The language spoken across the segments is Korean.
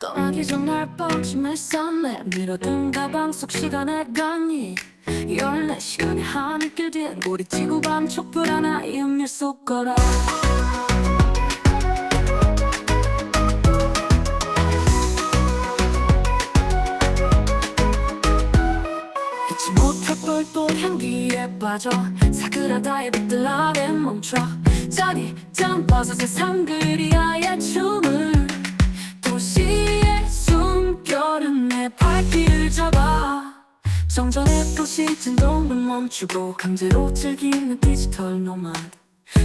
떠나기 전날 뻥침을 쌌네 밀어둔 가방 속 시간의 강이 14시간의 하늘길 뒤엔 우리 지구 밤 촛불 하나 이 음료 속 걸어. 잊지 못할 뻘또 향기에 빠져 사그라다의 빛들 아래 멈춰. 자리 짠 버섯의 상그리아 내 발길을 잡아. 정전의 도시 진동을 멈추고 강제로 즐기는 디지털 노마드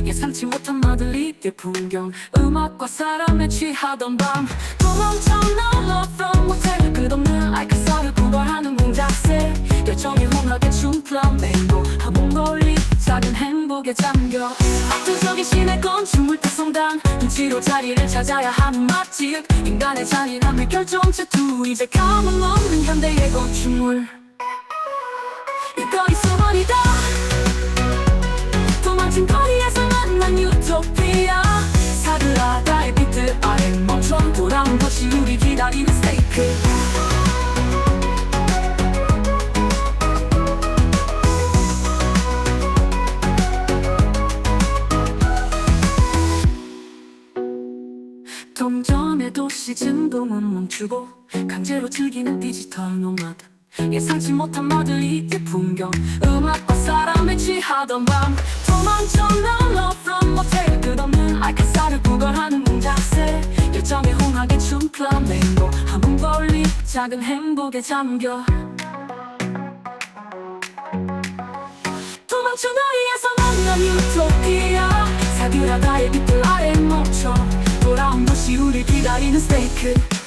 예상치 못한 마들리드의 풍경 음악과 사람에 취하던 밤. 도망쳐 나와 from 모텔 끝없는 알카사를 구걸하는 공작새. 열정이 홈하게 춤 플라멩고. 한몸 걸리 작은 행복에 잠겨. 압도적인 신의 건 눈치로 자리를 찾아야 하는 맛집 인간의 잔인함을 결정체 두 이제 감흥 없는 현대의 건축물 동점의 도시 진동은 멈추고 강제로 즐기는 디지털 노마드. 예상치 못한 마들리드 풍경 음악과 사람에 취하던 밤. 도망쳐 날로 from 모텔 끝없는 알카사를 구걸하는 공작새. 열정의 홍하게 춤 플라멩고 한몸 벌리 작은 행복에 잠겨. 도망쳐 너희에서 만난 유토피아. 사그라다의 빛들 아래 멈춰 돌아온 것이 우리 기다리는 스테이크